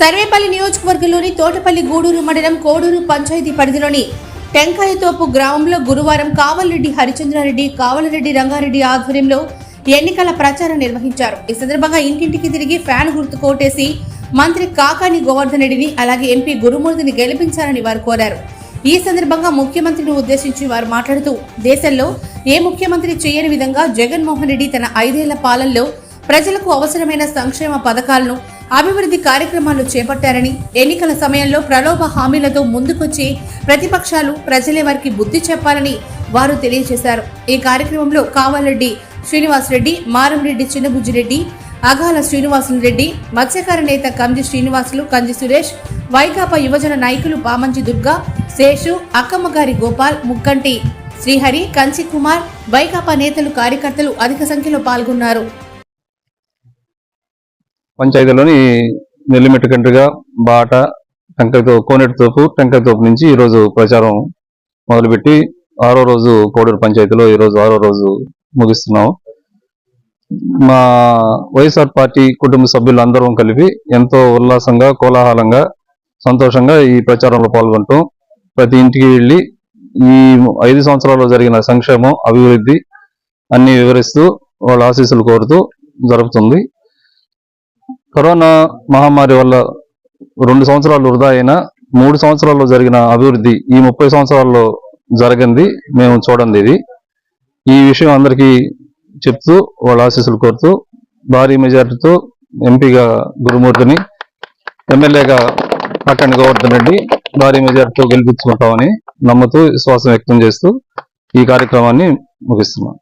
సర్వేపల్లి నియోజకవర్గంలోని తోటపల్లి గూడూరు మండలం కోడూరు పంచాయతీ పరిధిలోని టెంకాయతోపు గ్రామంలో గురువారం కావలరెడ్డి హరిచంద్రారెడ్డి కావలరెడ్డి రంగారెడ్డి ఆధ్వర్యంలో ఎన్నికల ప్రచారం నిర్వహించారు. ఈ సందర్భంగా ఇంటింటికి తిరిగి ఫ్యాన్ గుర్తు కోటేసి మంత్రి కాకాని గోవర్ధన్ రెడ్డిని అలాగే ఎంపీ గురుమూర్తిని గెలిపించాలని వారు కోరారు. ఈ సందర్భంగా ముఖ్యమంత్రిని ఉద్దేశించి వారు మాట్లాడుతూ దేశంలో ఏ ముఖ్యమంత్రి చేయని విధంగా జగన్మోహన్ రెడ్డి తన ఐదేళ్ళ పాలనలో ప్రజలకు అవసరమైన సంక్షేమ పథకాలను అభివృద్ధి కార్యక్రమాలు చేపట్టారని ఎన్నికల సమయంలో ప్రలోభ హామీలతో ముందుకొచ్చి ప్రతిపక్షాలు ప్రజలే వారికి బుద్ధి చెప్పాలని వారు తెలియజేశారు. ఈ కార్యక్రమంలో కావాలరెడ్డి శ్రీనివాసరెడ్డి మారంరెడ్డి చిన్నబుజ్జిరెడ్డి అగాల శ్రీనివాసులు రెడ్డి మత్స్యకార నేత కంజి శ్రీనివాసులు కంజి సురేష్ వైకాపా యువజన నాయకులు పామంచి దుర్గా శేషు అక్కమ్మగారి గోపాల్ ముక్కంటి శ్రీహరి కంచి కుమార్ వైకాపా నేతలు కార్యకర్తలు అధిక సంఖ్యలో పాల్గొన్నారు. పంచాయతీలోని నెల్లిమెట్టు కంట్రిగా బాట టెంకాయతో కోనేటి తోపు తోపు నుంచి ఈరోజు ప్రచారం మొదలుపెట్టి ఆరో రోజు కోడూరు పంచాయతీలో ఈరోజు ఆరో రోజు ముగిస్తున్నాం. మా వైఎస్ఆర్ పార్టీ కుటుంబ సభ్యులు అందరం కలిపి ఎంతో ఉల్లాసంగా కోలాహలంగా సంతోషంగా ఈ ప్రచారంలో పాల్గొంటాం ప్రతి ఇంటికి వెళ్ళి ఈ ఐదు సంవత్సరాల్లో జరిగిన సంక్షేమం అభివృద్ధి అన్ని వివరిస్తూ వాళ్ళ ఆశీస్సులు కోరుతూ జరుగుతుంది కరోనా మహమ్మారి వల్ల రెండు సంవత్సరాలు వృధా అయినా మూడు సంవత్సరాల్లో జరిగిన అభివృద్ధి ఈ ముప్పై సంవత్సరాల్లో జరిగింది మేము చూడండి ఇది. ఈ విషయం అందరికీ చెప్తూ వాళ్ళ ఆశీస్సులు కోరుతూ భారీ మెజార్టీతో ఎంపీగా గురుమూర్తిని ఎమ్మెల్యేగా పట్టణ గోవర్ధన్ రెడ్డి భారీ మెజార్టీతో గెలిపించుకుంటామని నమ్ముతూ విశ్వాసం వ్యక్తం చేస్తూ ఈ కార్యక్రమాన్ని ముగిస్తున్నాం.